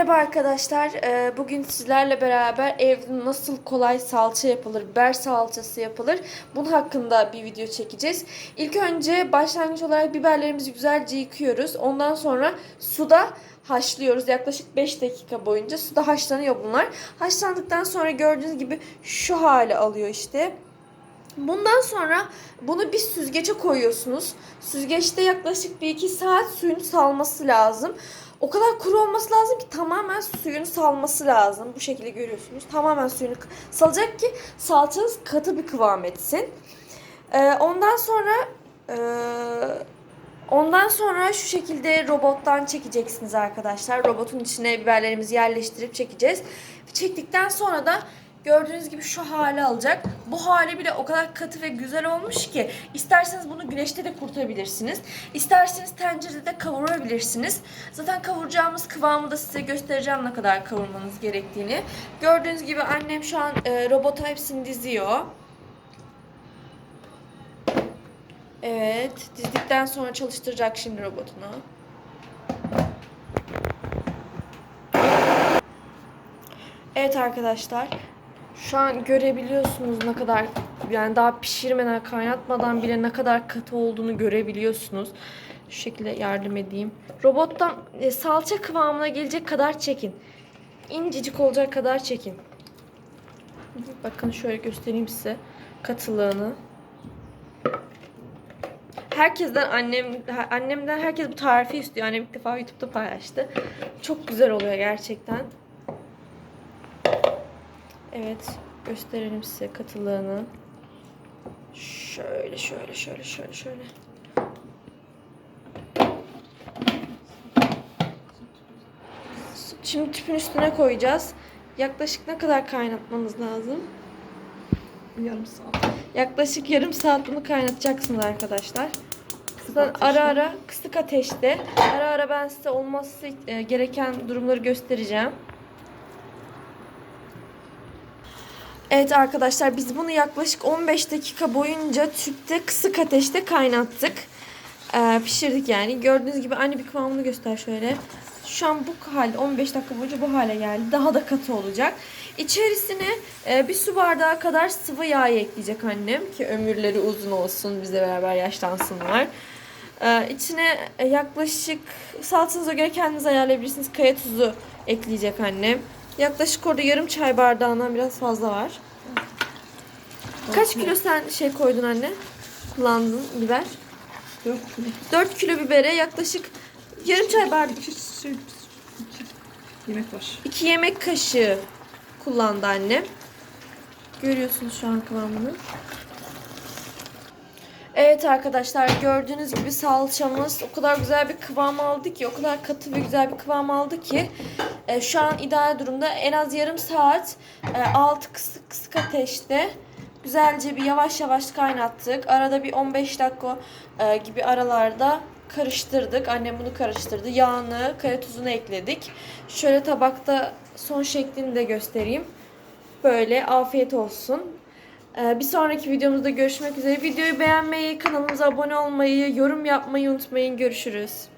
Merhaba arkadaşlar. Ee, Bugün sizlerle beraber evde nasıl kolay salça yapılır, biber salçası yapılır. Bunun hakkında bir video çekeceğiz. İlk önce başlangıç olarak biberlerimizi güzelce yıkıyoruz. Ondan sonra suda haşlıyoruz. Yaklaşık 5 dakika boyunca suda haşlanıyor bunlar. Haşlandıktan sonra gördüğünüz gibi şu hale alıyor işte. Bundan sonra bunu bir süzgece koyuyorsunuz. Süzgeçte yaklaşık bir iki saat suyunu salması lazım. O kadar kuru olması lazım ki tamamen suyunu salması lazım. Bu şekilde görüyorsunuz. Tamamen suyunu salacak ki salçanız katı bir kıvam etsin. Ee, ondan sonra ee, ondan sonra şu şekilde robottan çekeceksiniz arkadaşlar. Robotun içine biberlerimizi yerleştirip çekeceğiz. Çektikten sonra da Gördüğünüz gibi şu hale alacak. Bu hali bile o kadar katı ve güzel olmuş ki isterseniz bunu güneşte de kurutabilirsiniz. İsterseniz tencerede de kavurabilirsiniz. Zaten kavuracağımız kıvamı da size göstereceğim ne kadar kavurmanız gerektiğini. Gördüğünüz gibi annem şu an e, robota hepsini diziyor. Evet, dizdikten sonra çalıştıracak şimdi robotunu. Evet arkadaşlar. Şu an görebiliyorsunuz ne kadar yani daha pişirmeden kaynatmadan bile ne kadar katı olduğunu görebiliyorsunuz. Şu şekilde yardım edeyim. Robottan e, salça kıvamına gelecek kadar çekin. İncecik olacak kadar çekin. Bakın şöyle göstereyim size katılığını. Herkesten annem annemden herkes bu tarifi istiyor. Annem ilk defa YouTube'da paylaştı. Çok güzel oluyor gerçekten. Evet, gösterelim size katılığını. Şöyle, şöyle, şöyle, şöyle, şöyle. Şimdi tüpün üstüne koyacağız. Yaklaşık ne kadar kaynatmanız lazım? Yarım saat. Yaklaşık yarım saat bunu kaynatacaksınız arkadaşlar. Zaten ara ara kısık ateşte. Ara ara ben size olması e, gereken durumları göstereceğim. Evet arkadaşlar biz bunu yaklaşık 15 dakika boyunca tüpte kısık ateşte kaynattık. Ee, pişirdik yani. Gördüğünüz gibi aynı bir kıvamını göster şöyle. Şu an bu halde 15 dakika boyunca bu hale geldi. Daha da katı olacak. İçerisine e, bir su bardağı kadar sıvı yağ ekleyecek annem ki ömürleri uzun olsun bizle beraber yaşlansınlar. Ee, içine e, yaklaşık salçanıza göre kendiniz ayarlayabilirsiniz. Kaya tuzu ekleyecek annem. Yaklaşık orada yarım çay bardağından biraz fazla var. Kaç kilo sen şey koydun anne? Kullandın biber. 4 kilo. 4 kilo bibere yaklaşık yarım çay bardağı, İki şey, iki yemek var. 2 yemek kaşığı kullandı annem. Görüyorsunuz şu an kıvamını. Evet arkadaşlar gördüğünüz gibi salçamız o kadar güzel bir kıvam aldı ki o kadar katı ve güzel bir kıvam aldı ki e, şu an ideal durumda en az yarım saat e, altı kısık kısık ateşte güzelce bir yavaş yavaş kaynattık. Arada bir 15 dakika e, gibi aralarda karıştırdık. Annem bunu karıştırdı. Yağını, kaya tuzunu ekledik. Şöyle tabakta son şeklini de göstereyim. Böyle afiyet olsun. Ee, Bir sonraki videomuzda görüşmek üzere. Videoyu beğenmeyi, kanalımıza abone olmayı, yorum yapmayı unutmayın. Görüşürüz.